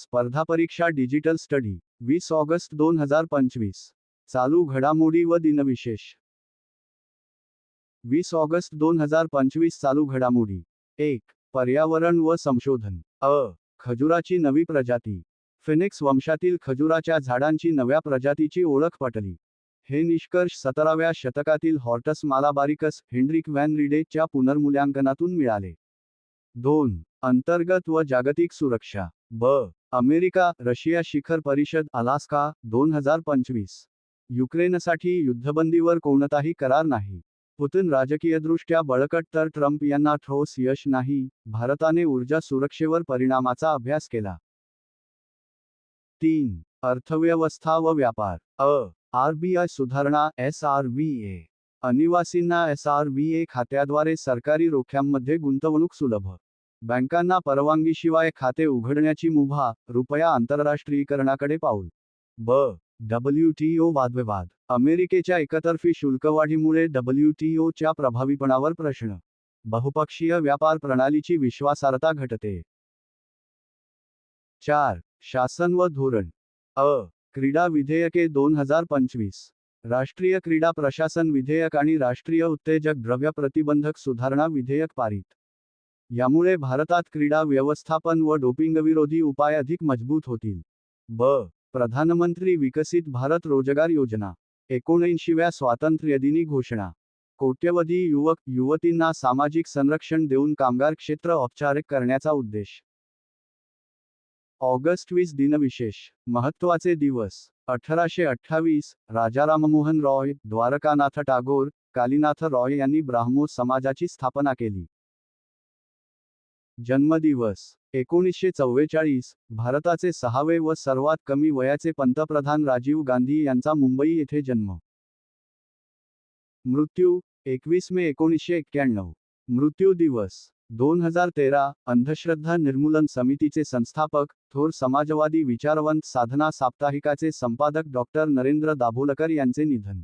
स्पर्धा परीक्षा digital study वीस ऑगस्ट दोन हजार पंचवीस. चालू घडामोडी व दिनविशेष. वीस ऑगस्ट दोन हजार पंचवीस चालू घडामोडी. एक पर्यावरण व संशोधन. अ खजुराची नवी प्रजाती. फिनिक्स वंशातील खजुराच्या झाडांची नव्या प्रजातीची ओळख पटली. हे निष्कर्ष सतराव्या शतकातील हॉर्टस मालाबारिकस हेंड्रिक व्हॅन रिडेच्या पुनर्मूल्यांकनातून मिळाले. दोन अंतर्गत व जागतिक सुरक्षा. ब अमेरिका रशिया शिखर परिषद अलास्का दोन हजार पंचवीस. युक्रेनसाठी युद्धबंदीवर कोणताही करार नाही. पुतिन राजकीयदृष्ट्या बळकट तर ट्रम्प यांना ठोस यश नाही भारताने ऊर्जा सुरक्षेवर परिणामाचा अभ्यास केला. तीन. अर्थव्यवस्था व व्यापार. अ. आरबीआय सुधारणा एस आर व्ही ए. अनिवासींना एस आर व्ही ए खात्याद्वारे सरकारी रोख्यांमध्ये गुंतवणूक सुलभ. बँकांना परवानगीशिवाय खाते उघडण्याची मुभा रुपया आंतरराष्ट्रीयकरणाकडे पाऊल. ब. डब्ल्यू टी ओ वादविवाद. अमेरिकेच्या एकतर्फी शुल्कवाढीमुळे डब्ल्यू टी ओच्या प्रभावीपणावर प्रश्न. बहुपक्षीय व्यापार प्रणालीची विश्वासार्हता घटते. चार. शासन व धोरण. अ. क्रीडा विधेयके दोन हजार पंचवीस. राष्ट्रीय क्रीडा प्रशासन विधेयक आणि राष्ट्रीय उत्तेजक द्रव्य प्रतिबंधक सुधारणा विधेयक पारित. यामुळे भारतात क्रीडा व्यवस्थापन व डोपिंगविरोधी उपाय अधिक मजबूत होतील. ब. प्रधानमंत्री विकसित भारत रोजगार योजना. एकोणऐंशीव्या स्वातंत्र्यदिनी घोषणा. कोट्यवधी युवक युवतींना सामाजिक संरक्षण देऊन कामगार क्षेत्र औपचारिक करण्याचा उद्देश. ऑगस्ट वीस दिनविशेष. महत्त्वाचे दिवस. अठराशे अठ्ठावीस. राजा राममोहन रॉय द्वारकानाथ टागोर कालीनाथ रॉय यांनी ब्राह्मो समाजाची स्थापना केली. जन्मदिवस एकोणीसशे चव्वेचाळीस भारताचे सहावे व सर्वात कमी वयाचे पंतप्रधान राजीव गांधी यांचा मुंबई येथे जन्म. मृत्यू एकवीस मे एकोणीसशे एक्क्याण्णव. मृत्यू दिवस दोन हजार तेरा अंधश्रद्धा निर्मूलन समितीचे संस्थापक थोर समाजवादी विचारवंत साधना साप्ताहिकाचे संपादक डॉक्टर नरेंद्र दाभोलकर यांचे निधन.